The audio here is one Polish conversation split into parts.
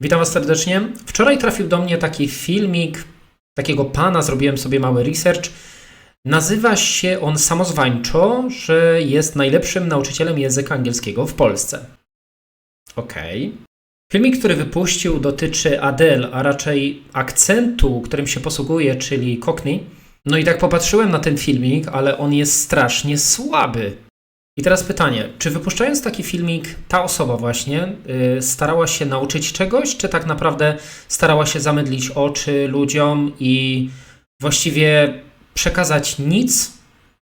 Witam Was serdecznie. Wczoraj trafił do mnie taki filmik takiego pana, zrobiłem sobie mały research. Nazywa się on samozwańczo, że jest najlepszym nauczycielem języka angielskiego w Polsce. Okej. Filmik, który wypuścił, dotyczy Adele, a raczej akcentu, którym się posługuje, czyli Cockney. No i tak popatrzyłem na ten filmik, ale on jest strasznie słaby. I teraz pytanie, czy wypuszczając taki filmik, ta osoba właśnie y, starała się nauczyć czegoś, czy tak naprawdę starała się zamydlić oczy ludziom i właściwie przekazać nic,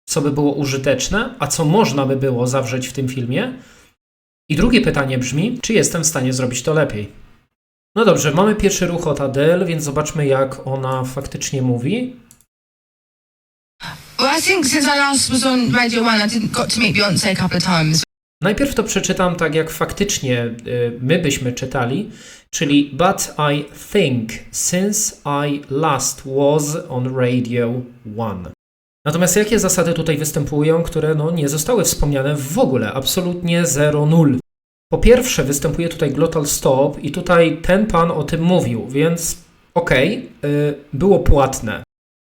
co by było użyteczne, a co można by było zawrzeć w tym filmie? I drugie pytanie brzmi, czy jestem w stanie zrobić to lepiej? No dobrze, mamy pierwszy ruch od Adele, więc zobaczmy, jak ona faktycznie mówi. I think since I last was on Radio 1, I didn't got to meet Beyonce a couple of times. Najpierw to przeczytam tak, jak faktycznie y, my byśmy czytali, czyli But I think since I last was on Radio 1. Natomiast jakie zasady tutaj występują, które no, nie zostały wspomniane w ogóle, absolutnie 0-0. Po pierwsze, występuje tutaj glottal stop i tutaj ten pan o tym mówił, więc okej, y, było płatne.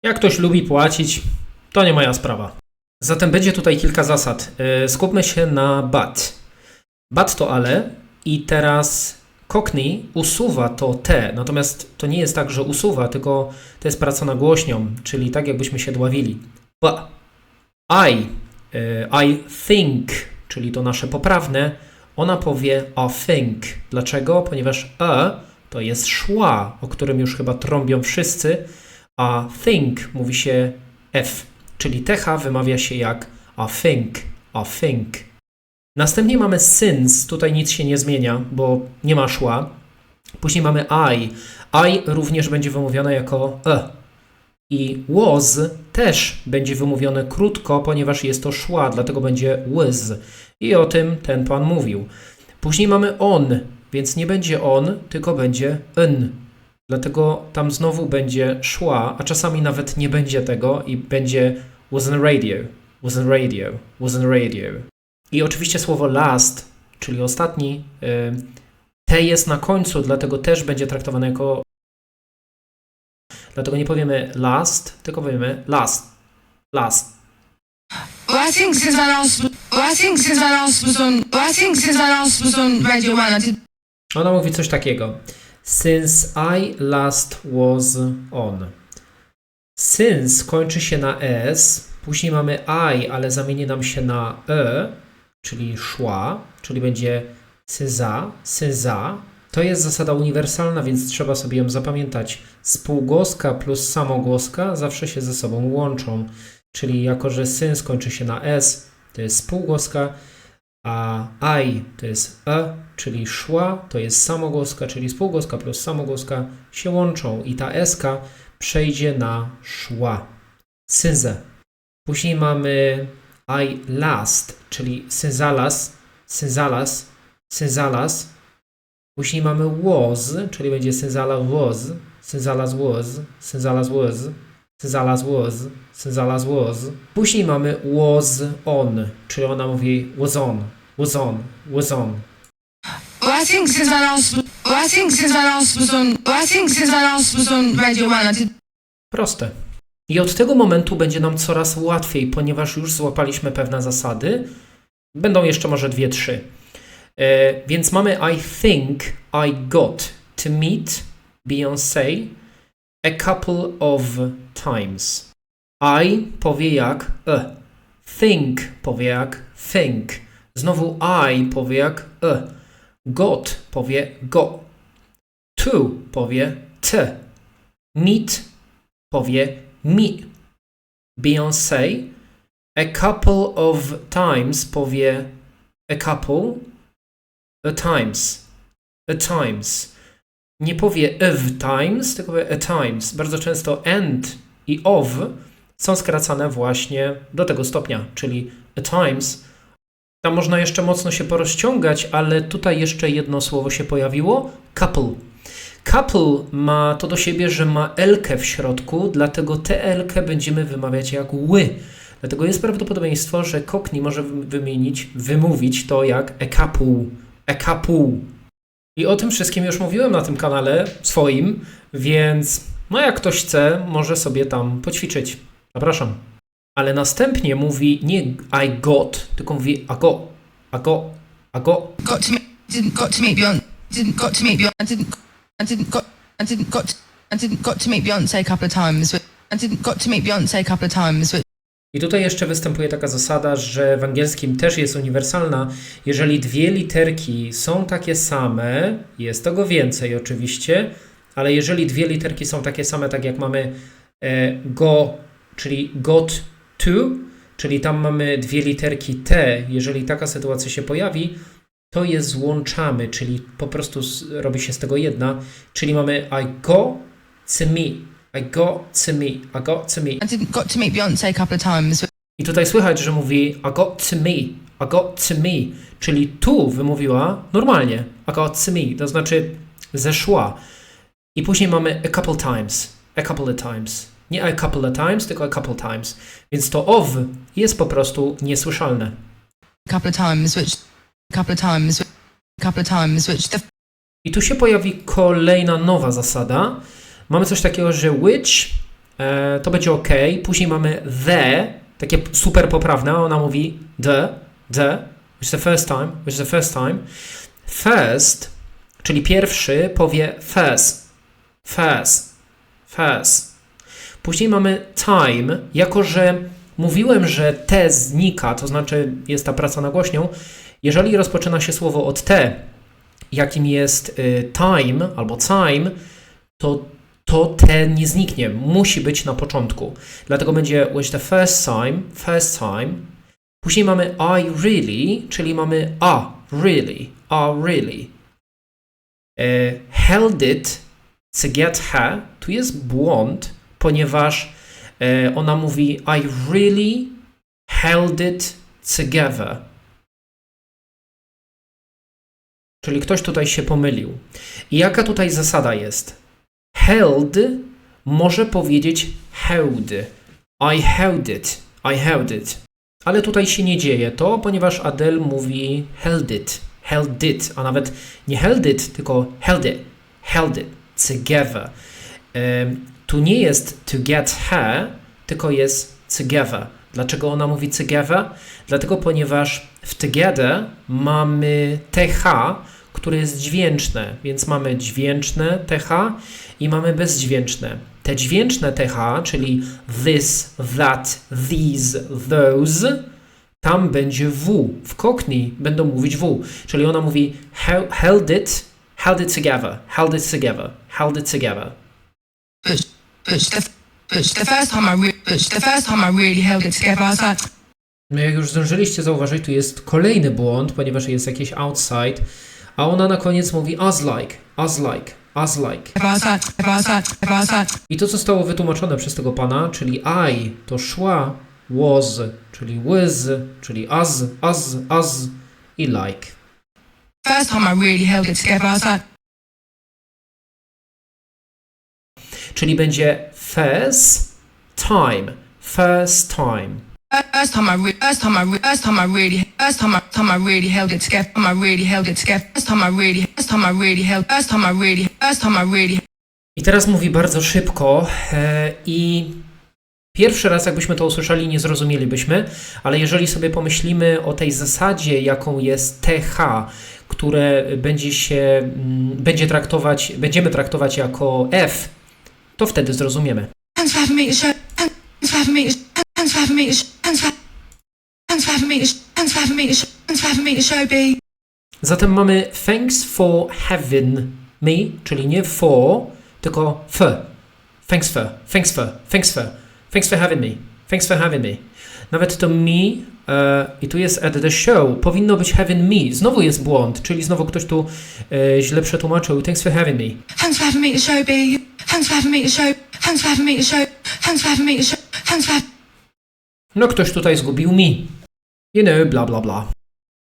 Jak ktoś lubi płacić, to nie moja sprawa. Zatem będzie tutaj kilka zasad. Yy, Skupmy się na but. But to ale i teraz Cockney usuwa to T, natomiast to nie jest tak, że usuwa, tylko to jest praca nagłośnią, czyli tak jakbyśmy się dławili. But I, yy, I think, czyli to nasze poprawne, ona powie I think. Dlaczego? Ponieważ E to jest szła, o którym już chyba trąbią wszyscy, a think mówi się F, czyli TH wymawia się jak I think, I think. Następnie mamy since, tutaj nic się nie zmienia, bo nie ma szła. Później mamy I. I również będzie wymówione jako E. I was też będzie wymówione krótko, ponieważ jest to szła, dlatego będzie was. I o tym ten pan mówił. Później mamy on, więc nie będzie on, tylko będzie n. Dlatego tam znowu będzie szła, a czasami nawet nie będzie tego i będzie was on radio, was on radio, was on radio. I oczywiście słowo last, czyli ostatni, y, T jest na końcu, dlatego też będzie traktowane jako. Dlatego nie powiemy last, tylko powiemy last. Last. I think since I last, well, I think since I last was on, well, I think since I last was on Radio 1, I did. Ona mówi coś takiego. Since I last was on. Since kończy się na s, później mamy I, ale zamieni nam się na e, czyli szła, czyli będzie syza, syza. To jest zasada uniwersalna, więc trzeba sobie ją zapamiętać. Spółgłoska plus samogłoska zawsze się ze sobą łączą. Czyli jako, że since kończy się na s, to jest spółgłoska, a I to jest e, czyli szła, to jest samogłoska, czyli spółgłoska plus samogłoska się łączą i ta sk przejdzie na szła. Synze. Później mamy I last, czyli synzalas, synzalas, synzalas. Później mamy was, czyli będzie synzala was, synzalas was, synzalas was, synzalas was, synzalas was. Później mamy was on, czyli ona mówi was on, was on, was on. Was on, was on Radio 1, I did. Proste. I od tego momentu będzie nam coraz łatwiej, ponieważ już złapaliśmy pewne zasady. Będą jeszcze może dwie, trzy. E, więc mamy I think I got to meet Beyoncé a couple of times. I powie jak e. Think powie jak think. Znowu I powie jak e. Got powie go. To powie t. Meet powie mi. Beyoncé a couple of times powie a couple a times. A times. Nie powie of times, tylko powie a times. Bardzo często and i of są skracane właśnie do tego stopnia, czyli a times. Tam można jeszcze mocno się porozciągać, ale tutaj jeszcze jedno słowo się pojawiło. Couple. Couple ma to do siebie, że ma elkę w środku, dlatego tę elkę będziemy wymawiać jak ły. Dlatego jest prawdopodobieństwo, że Cockney może wymienić, wymówić to jak a couple, a couple. I o tym wszystkim już mówiłem na tym kanale swoim, więc no jak ktoś chce, może sobie tam poćwiczyć. Zapraszam. Ale następnie mówi nie I got, tylko mówi I got, I got, I got. Got to meet, didn't got to meet Beyonce. Didn't got to meet Beyonce. Didn't. I didn't got. I didn't got. I didn't got to meet Beyonce a couple of times. But I didn't got to meet Beyonce a couple of times. But I tutaj jeszcze występuje taka zasada, że w angielskim też jest uniwersalna. Jeżeli dwie literki są takie same, jest tego więcej oczywiście, ale jeżeli dwie literki są takie same, tak jak mamy e, go, czyli got to, czyli tam mamy dwie literki T, jeżeli taka sytuacja się pojawi, to je złączamy, czyli po prostu robi się z tego jedna, czyli mamy I go to me, I go to me, I go to me. I didn't got to meet Beyonce a couple of times. I tutaj słychać, że mówi I got to me, I got to me, czyli tu wymówiła normalnie I got to me, to znaczy zeszła. I później mamy a couple times, a couple of times. Nie a couple of times, tylko a couple times. Więc to of jest po prostu niesłyszalne. a couple of times, which a couple of times, a couple of times, which the I tu się pojawi kolejna nowa zasada. Mamy coś takiego, że which e, to będzie ok, później mamy the, takie super poprawne, ona mówi the, the, which is the first time, which is the first time. First, czyli pierwszy, powie first, first, first. Później mamy time, jako że mówiłem, że te znika, to znaczy jest ta praca na głośnią, jeżeli rozpoczyna się słowo od te, jakim jest y, time albo time, to to te nie zniknie. Musi być na początku. Dlatego będzie which the first time, first time. Później mamy I really, czyli mamy a really, a really. E, held it to get her. Tu jest błąd, ponieważ e, ona mówi I really held it together. Czyli ktoś tutaj się pomylił. I jaka tutaj zasada jest? Held może powiedzieć held. I held it. I held it. Ale tutaj się nie dzieje to, ponieważ Adele mówi held it. Held it. A nawet nie held it, tylko held it. Held it. Together. Em, tu nie jest to get her, tylko jest together. Dlaczego ona mówi together? Dlatego, ponieważ w together mamy TH, które jest dźwięczne, więc mamy dźwięczne TH i mamy bezdźwięczne. Te dźwięczne TH, czyli this, that, these, those, tam będzie W. W Cockney będą mówić W. Czyli ona mówi "Hel- held it, held it together, held it together, held it together. No jak już zdążyliście zauważyć, tu jest kolejny błąd, ponieważ jest jakiś outside, a ona na koniec mówi as like, as like, as like. I was was was to zostało wytłumaczone przez tego pana, czyli I to szła, was, czyli with, czyli as, as, as i like. first time I really held it together. I was like, Czyli będzie first time, first time. First time I re- first time I re- first time I really first time I time I really held it together. Time I really held it together. First time I really first time I really held first time I really first time I really I teraz mówi bardzo szybko e, i pierwszy raz jakbyśmy to usłyszeli nie zrozumielibyśmy, ale jeżeli sobie pomyślimy o tej zasadzie, jaką jest TH, które będzie się, mm, będzie traktować, będziemy traktować jako F, to wtedy zrozumiemy. Five meters show B. Zatem mamy thanks for having me, czyli nie for, tylko for. Thanks for, thanks for, thanks for, thanks for having me, thanks for having me. Nawet to me e, i tu jest at the show, powinno być having me. Znowu jest błąd, czyli znowu ktoś tu e, źle przetłumaczył. Thanks for having me. Hands five meters show B. Hands five meters show. Hands five meters show. Hands five meters show. Hands five. No ktoś tutaj zgubił me. You know, bla bla bla.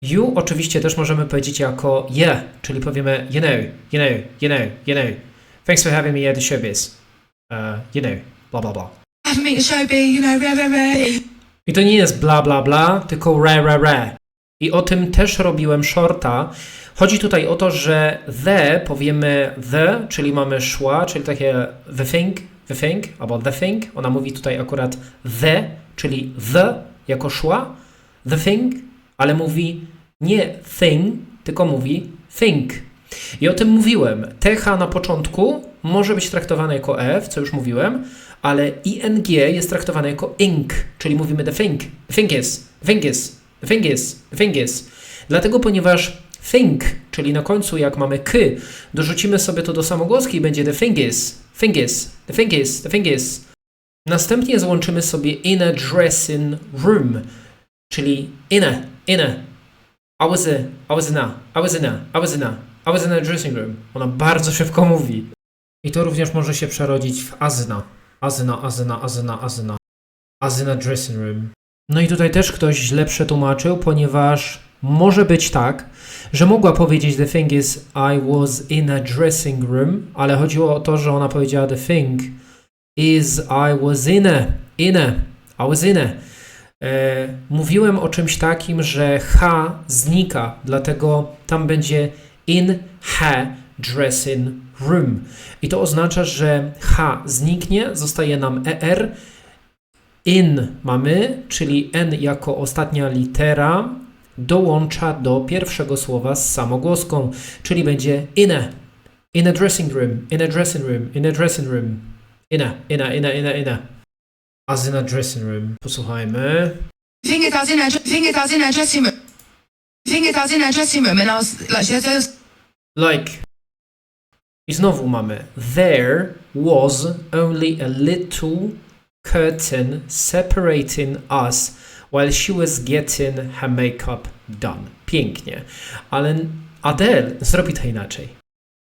You oczywiście też możemy powiedzieć jako yeah, czyli powiemy you know, you know, you know, you know. Thanks for having me at the showbiz. Uh, you know, bla bla bla. Five meters show B. You know, rah, rah, rah. I to nie jest bla bla bla, tylko re re re. I o tym też robiłem shorta. Chodzi tutaj o to, że the powiemy the, czyli mamy szła, czyli takie the thing, the thing, albo the thing. Ona mówi tutaj akurat the, czyli the jako szła, the thing, ale mówi nie thing, tylko mówi think. I o tym mówiłem. TH na początku może być traktowane jako F, co już mówiłem, ale ING jest traktowane jako ink, czyli mówimy the thing, thing is, thing is, thing is, thing is. Dlatego, ponieważ think, czyli na końcu jak mamy k, dorzucimy sobie to do samogłoski i będzie the thing is, thing is, the thing is, the thing is. Następnie złączymy sobie in a dressing room, czyli in a, in a. I was, a, I was in a, I was in a, I was in a, I was in a dressing room. Ona bardzo szybko mówi. I to również może się przerodzić w azyna. Azyna, azyna, azyna, azyna. Azyna dressing room. No i tutaj też ktoś źle przetłumaczył, ponieważ może być tak, że mogła powiedzieć the thing is I was in a dressing room, ale chodziło o to, że ona powiedziała the thing is I was in a, in a, I was in a. E, mówiłem o czymś takim, że H znika, dlatego tam będzie in her dressing room. I to oznacza, że H zniknie, zostaje nam ER. In mamy, czyli N jako ostatnia litera dołącza do pierwszego słowa z samogłoską, czyli będzie in a, in a dressing room, in a dressing room, in a dressing room, in a, in a, in a, in a, in a. As in a dressing room. Posłuchajmy. I was in her dressing room. In her dressing room and I was like, Like. I znowu mamy. There was only a little curtain separating us while she was getting her makeup done. Pięknie. Ale Adele zrobi to inaczej.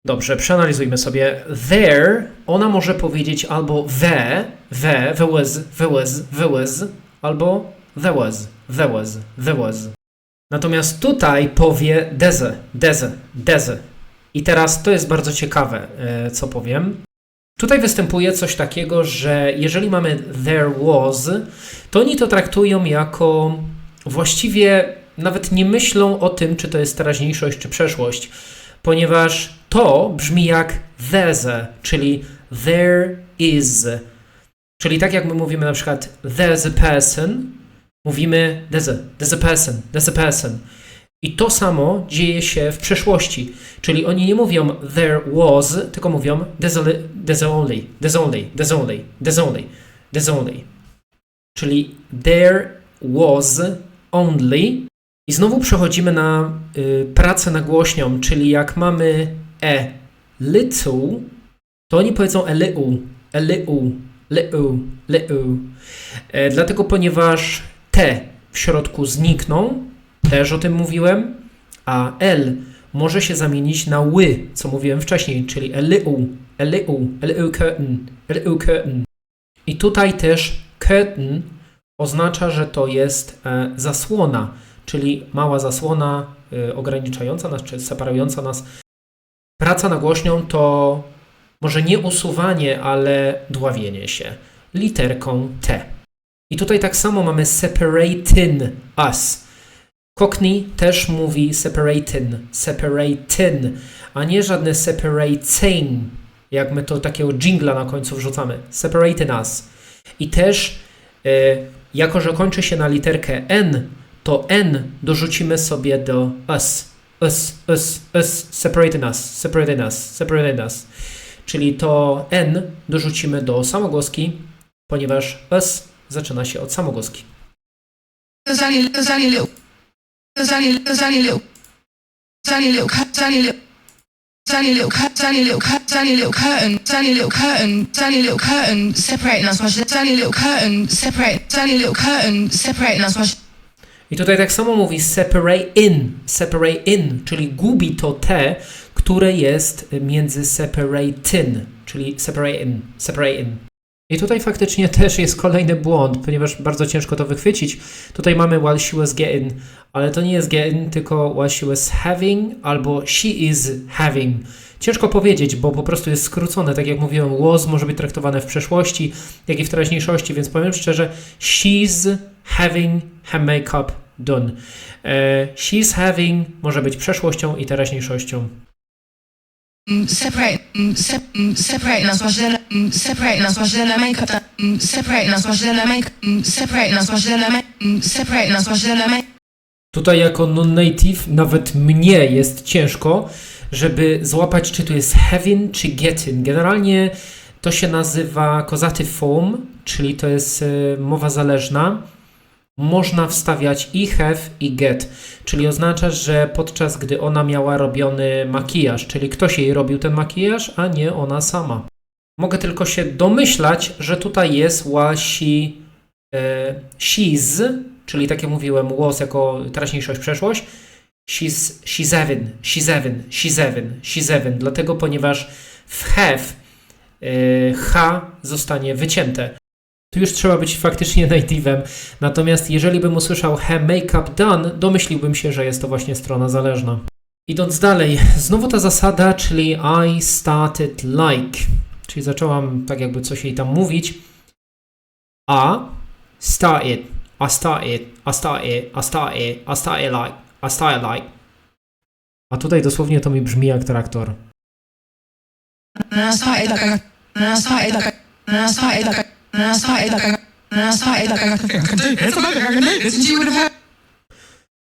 Dobrze, przeanalizujmy sobie. There, ona może powiedzieć albo the, the, there was, there was, there was, albo there was, there was, there was. Natomiast tutaj powie deze, deze, deze. I teraz to jest bardzo ciekawe, e, co powiem. Tutaj występuje coś takiego, że jeżeli mamy there was, to oni to traktują jako właściwie nawet nie myślą o tym, czy to jest teraźniejszość, czy przeszłość, ponieważ to brzmi jak there's, czyli there is. Czyli tak jak my mówimy na przykład there's a person, mówimy there's a, there's a person, there's a person. I to samo dzieje się w przeszłości. Czyli oni nie mówią there was, tylko mówią there's, only, there's only, there's only, there's only, there's only, there's only. Czyli there was only. I znowu przechodzimy na y, pracę nagłośnią, czyli jak mamy e little, to oni powiedzą a little, a little, little, little. E, dlatego, ponieważ te w środku znikną, też o tym mówiłem, a L może się zamienić na ły, co mówiłem wcześniej, czyli a little, a little, a little curtain, a little curtain. I tutaj też curtain oznacza, że to jest e, zasłona, czyli mała zasłona e, ograniczająca nas, czy separująca nas. Praca nagłośnią to może nie usuwanie, ale dławienie się literką T. I tutaj tak samo mamy separating us. Cockney też mówi separating, separating, a nie żadne separating, jak my to takiego jingla na końcu wrzucamy. Separating us. I też, e, jako że kończy się na literkę N, to N dorzucimy sobie do us. Us, us, us, separating us, separating us, separating us. Czyli to N dorzucimy do samogłoski, ponieważ us zaczyna się od samogłoski. us. Separate, us. I tutaj tak samo mówi separate in, separate in, czyli gubi to T, które jest między separating, czyli separate in, separate in. I tutaj faktycznie też jest kolejny błąd, ponieważ bardzo ciężko to wychwycić. Tutaj mamy while she was getting, ale to nie jest getting, tylko while she was having albo she is having. Ciężko powiedzieć, bo po prostu jest skrócone. Tak jak mówiłem, was może być traktowane w przeszłości, jak i w teraźniejszości, więc powiem szczerze, she's having her makeup done. E, she's having może być przeszłością i teraźniejszością. Mm, separate, mm, mm, mm, separating us, watch then I make up watch then I make, watch then I make, watch then I make. Tutaj jako non-native nawet mnie jest ciężko, żeby złapać czy tu jest having czy getting. Generalnie to się nazywa causative form, czyli to jest e, mowa zależna. Można wstawiać i have i get, czyli oznacza, że podczas gdy ona miała robiony makijaż, czyli ktoś jej robił ten makijaż, a nie ona sama. Mogę tylko się domyślać, że tutaj jest was, she, e, she's, czyli tak jak mówiłem, was jako teraźniejszość, przeszłość. She's, she's Evan, she's Evan, she's Evan, she's Evan. Dlatego, ponieważ w have e, H zostanie wycięte. Tu już trzeba być faktycznie native'em. Natomiast jeżeli bym usłyszał have makeup done, domyśliłbym się, że jest to właśnie strona zależna. Idąc dalej, znowu ta zasada, czyli I started like, czyli zaczęłam tak jakby coś jej tam mówić. A started, I started, I started, I started, I started like, I started like. A tutaj dosłownie to mi brzmi jak traktor.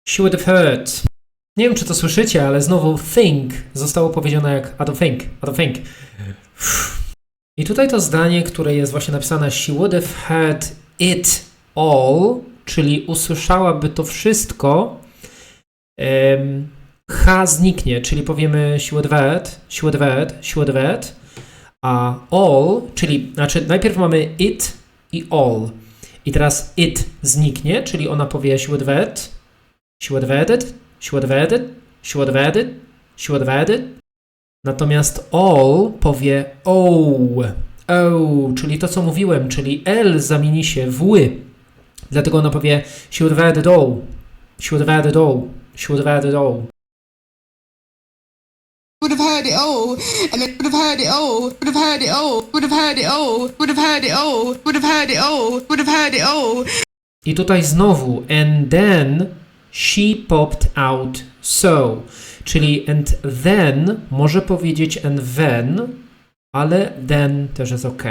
She would have heard. Nie wiem, czy to słyszycie, ale znowu think zostało powiedziane jak I don't think, I don't think. I tutaj to zdanie, które jest właśnie napisane she would have heard it all, czyli usłyszałaby to wszystko, em, H zniknie, czyli powiemy would have heard, a all, czyli znaczy najpierw mamy it i all. I teraz it zniknie, czyli ona powie added, she would have added. Natomiast all powie oh, oh, czyli to co mówiłem, czyli L zamieni się w ły. Dlatego ona powie would have added all, she would have added all. would have heard it all, and then would have heard it all, would have heard it all, would have heard it all, would have heard it all, would have heard it all, would have heard it all. I tutaj znowu and then she popped out so, czyli and then może powiedzieć and then, ale then też jest ok.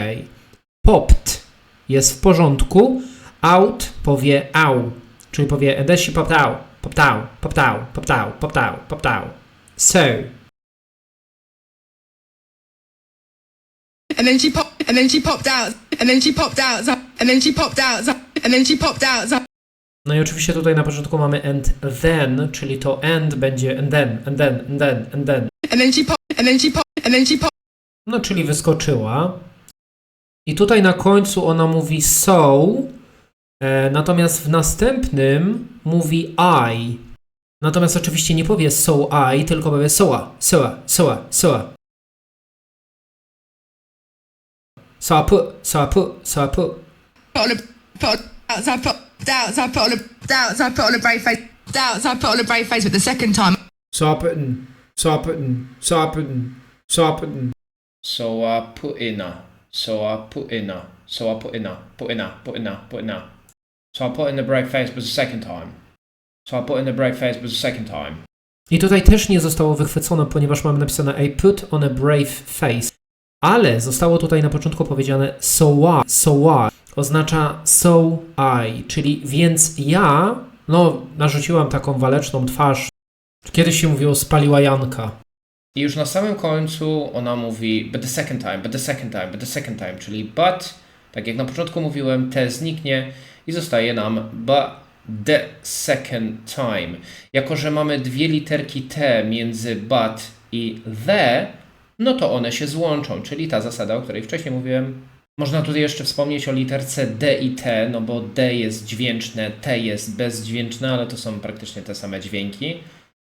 Popped jest w porządku, out powie au, czyli powie and then she popped out, popped out, popped out, popped out, popped out, popped out. So, And then she popped, and then she popped out, and then she popped out, and then she popped out, and then she popped out. no i oczywiście tutaj na początku mamy and then, czyli to and będzie and then, and then, and then, and then. And then she popped, and then she popped, and then she popped. No, czyli wyskoczyła. I tutaj na końcu ona mówi so, natomiast w następnym mówi I. Natomiast oczywiście nie powie so I, tylko powie soa, soa, soa, soa. So I put, so I put, so I put. put on a put out, so I put out, so I put in, the face was the second time. So I put in the face was the second time. I tutaj też nie zostało wychwycone, ponieważ mamy napisane I put on a brave face. Ale zostało tutaj na początku powiedziane so I, so I. Oznacza so I, czyli więc ja, no, narzuciłam taką waleczną twarz. Kiedyś się mówiło spaliła Janka. I już na samym końcu ona mówi but the second time, but the second time, but the second time, czyli but, tak jak na początku mówiłem, te zniknie i zostaje nam but the second time. Jako, że mamy dwie literki T między but i the, no to one się złączą, czyli ta zasada, o której wcześniej mówiłem. Można tutaj jeszcze wspomnieć o literce D i T, no bo D jest dźwięczne, T jest bezdźwięczne, ale to są praktycznie te same dźwięki.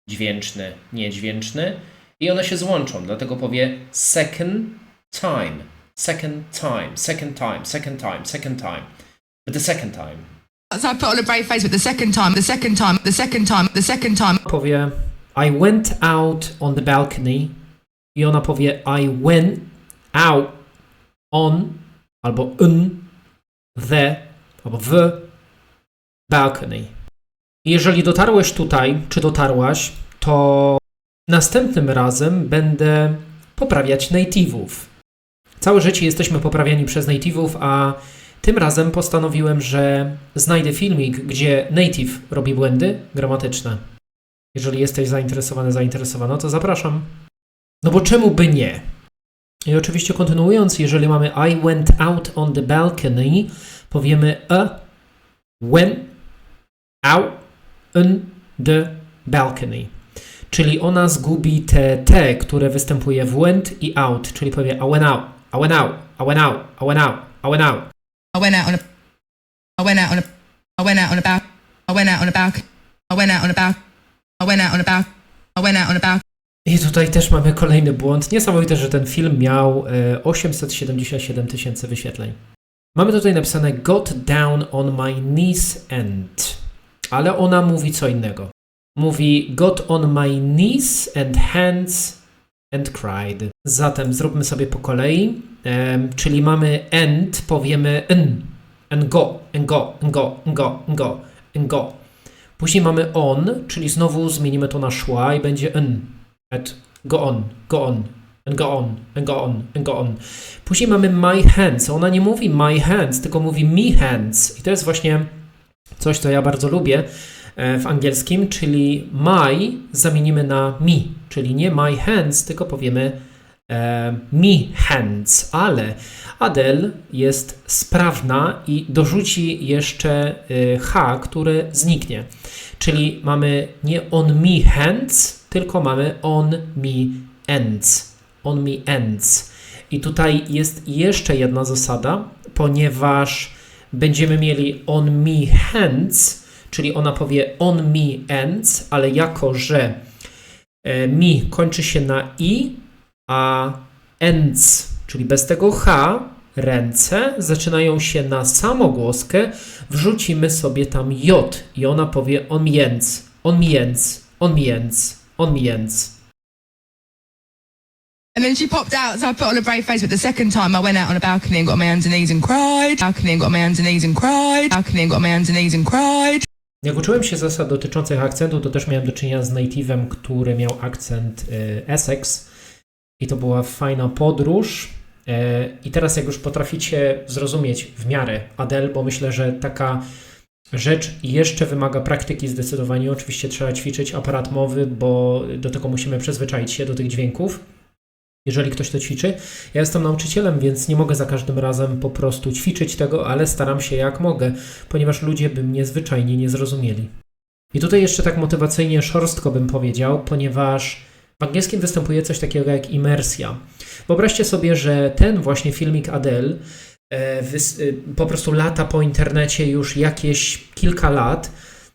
Dźwięczny, niedźwięczny. I one się złączą, dlatego powie second time, second time, second time, second time, second time. But the second time. So I put on a brave face with the second time, the second time, the second time, the second time. Powie I went out on the balcony i ona powie I went out on albo in the albo w balcony. Jeżeli dotarłeś tutaj, czy dotarłaś, to następnym razem będę poprawiać native'ów. Całe życie jesteśmy poprawiani przez native'ów, a tym razem postanowiłem, że znajdę filmik, gdzie native robi błędy gramatyczne. Jeżeli jesteś zainteresowany, zainteresowana, to zapraszam. No bo czemu by nie? I oczywiście kontynuując, jeżeli mamy I went out on the balcony, powiemy a went out on the balcony. Czyli ona zgubi te T, które występuje w went i out, czyli powie I went out, I went out, I went out, I went out, I went out. I went out on a I went out on a I went out on a back I went out on a back I went out on a back I went out on a back I went out on a back I tutaj też mamy kolejny błąd. Niesamowite, że ten film miał e, 877 tysięcy wyświetleń. Mamy tutaj napisane Got down on my knees and. Ale ona mówi co innego. Mówi Got on my knees and hands and cried. Zatem zróbmy sobie po kolei. Em, czyli mamy and, powiemy n. And go, and go, and go, and go, and go, and go. Później mamy on, czyli znowu zmienimy to na szła i będzie n. At go on, go on, and go on, and go on, and go on. Później mamy my hands. Ona nie mówi my hands, tylko mówi me hands. I to jest właśnie coś, co ja bardzo lubię w angielskim, czyli my zamienimy na me, czyli nie my hands, tylko powiemy e, me hands, ale Adele jest sprawna i dorzuci jeszcze e, H, które zniknie. Czyli mamy nie on me hands, tylko mamy on me ends. On me ends. I tutaj jest jeszcze jedna zasada, ponieważ będziemy mieli on me hands, czyli ona powie on me ends, ale jako że e, mi kończy się na i, a ends, czyli bez tego h, ręce zaczynają się na samogłoskę, wrzucimy sobie tam j i ona powie on mięc, on mięc, on mięc, on mięc. And then she popped out, so I put on a brave face. But the second time, I went out on a balcony and got on my hands and knees and cried. Balcony and got on my hands and knees and cried. Balcony and got on my hands and knees and cried. Jak uczyłem się zasad dotyczących akcentu, to też miałem do czynienia z native'em, który miał akcent y, Essex i to była fajna podróż. Y, I teraz jak już potraficie zrozumieć w miarę Adele, bo myślę, że taka rzecz jeszcze wymaga praktyki zdecydowanie. Oczywiście trzeba ćwiczyć aparat mowy, bo do tego musimy przyzwyczaić się do tych dźwięków. Jeżeli ktoś to ćwiczy, ja jestem nauczycielem, więc nie mogę za każdym razem po prostu ćwiczyć tego, ale staram się jak mogę, ponieważ ludzie by mnie zwyczajnie nie zrozumieli. I tutaj jeszcze tak motywacyjnie szorstko bym powiedział, ponieważ w angielskim występuje coś takiego jak imersja. Wyobraźcie sobie, że ten właśnie filmik Adele e, e, po prostu lata po internecie już jakieś kilka lat,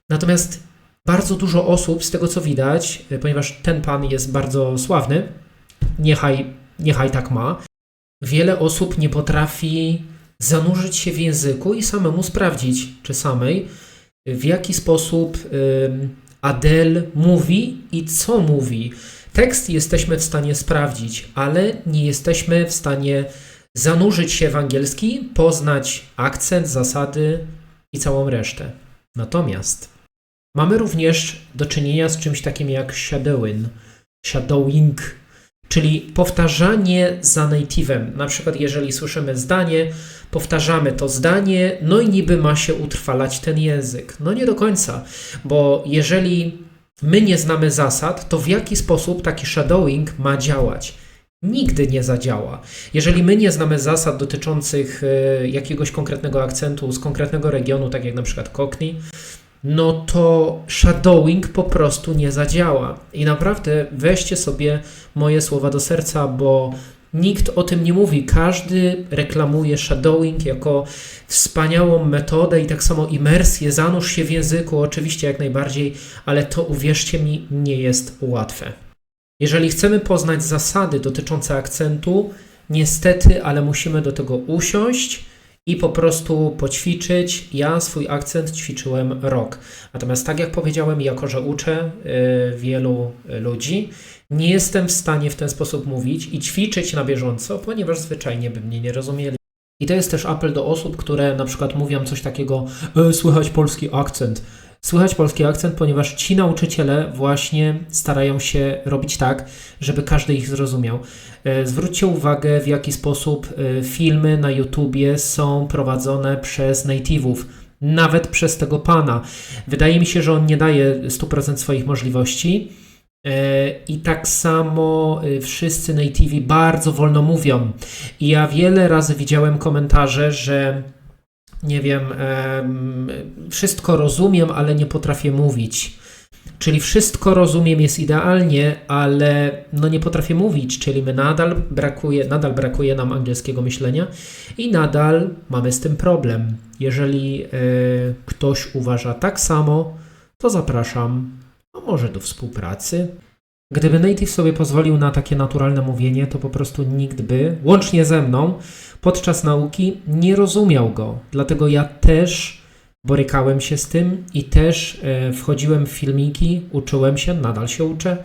natomiast bardzo dużo osób, z tego co widać, e, ponieważ ten pan jest bardzo sławny, niechaj, niechaj tak ma, wiele osób nie potrafi zanurzyć się w języku i samemu sprawdzić, czy samej, w jaki sposób ym, Adele mówi i co mówi. Tekst jesteśmy w stanie sprawdzić, ale nie jesteśmy w stanie zanurzyć się w angielski, poznać akcent, zasady i całą resztę. Natomiast mamy również do czynienia z czymś takim jak shadowing, shadowing, czyli powtarzanie za native'em. Na przykład, jeżeli słyszymy zdanie, powtarzamy to zdanie, no i niby ma się utrwalać ten język. No nie do końca, bo jeżeli my nie znamy zasad, to w jaki sposób taki shadowing ma działać? Nigdy nie zadziała. Jeżeli my nie znamy zasad dotyczących e, jakiegoś konkretnego akcentu z konkretnego regionu, tak jak na przykład Cockney, no to shadowing po prostu nie zadziała. I naprawdę weźcie sobie moje słowa do serca, bo nikt o tym nie mówi. Każdy reklamuje shadowing jako wspaniałą metodę i tak samo imersję, zanurz się w języku, oczywiście jak najbardziej, ale to uwierzcie mi, nie jest łatwe. Jeżeli chcemy poznać zasady dotyczące akcentu, niestety, ale musimy do tego usiąść i po prostu poćwiczyć. Ja swój akcent ćwiczyłem rok. Natomiast tak jak powiedziałem, jako że uczę y, wielu ludzi, nie jestem w stanie w ten sposób mówić i ćwiczyć na bieżąco, ponieważ zwyczajnie by mnie nie rozumieli. I to jest też apel do osób, które na przykład mówią coś takiego, e, słychać polski akcent. Słychać polski akcent, ponieważ ci nauczyciele właśnie starają się robić tak, żeby każdy ich zrozumiał. E, Zwróćcie uwagę, w jaki sposób e, filmy na YouTubie są prowadzone przez native'ów, nawet przez tego pana. Wydaje mi się, że on nie daje 100% swoich możliwości. E, I tak samo wszyscy nativi bardzo wolno mówią. I ja wiele razy widziałem komentarze, że nie wiem, em, wszystko rozumiem, ale nie potrafię mówić. Czyli wszystko rozumiem jest idealnie, ale no nie potrafię mówić, czyli my nadal brakuje, nadal brakuje nam angielskiego myślenia i nadal mamy z tym problem. Jeżeli e, ktoś uważa tak samo, to zapraszam, a może do współpracy. Gdyby native sobie pozwolił na takie naturalne mówienie, to po prostu nikt by, łącznie ze mną, podczas nauki nie rozumiał go. Dlatego ja też borykałem się z tym i też e, wchodziłem w filmiki, uczyłem się, nadal się uczę,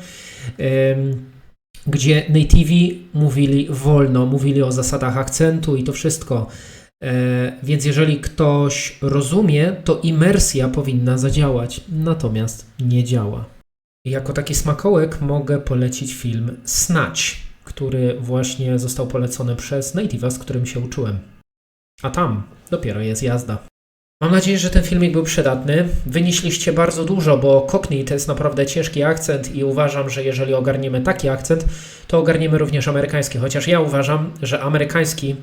gdzie nativi mówili wolno, mówili o zasadach akcentu i to wszystko. E, Więc jeżeli ktoś rozumie, to imersja powinna zadziałać, natomiast nie działa. Jako taki smakołek mogę polecić film Snatch, który właśnie został polecony przez native'a, z którym się uczyłem. A tam dopiero jest jazda. Mam nadzieję, że ten filmik był przydatny. Wynieśliście bardzo dużo, bo Cockney to jest naprawdę ciężki akcent i uważam, że jeżeli ogarniemy taki akcent, to ogarniemy również amerykański, chociaż ja uważam, że amerykański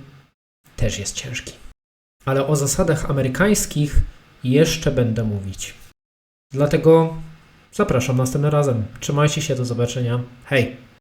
też jest ciężki. Ale o zasadach amerykańskich jeszcze będę mówić. Dlatego zapraszam następnym razem. Trzymajcie się, do zobaczenia. Hej!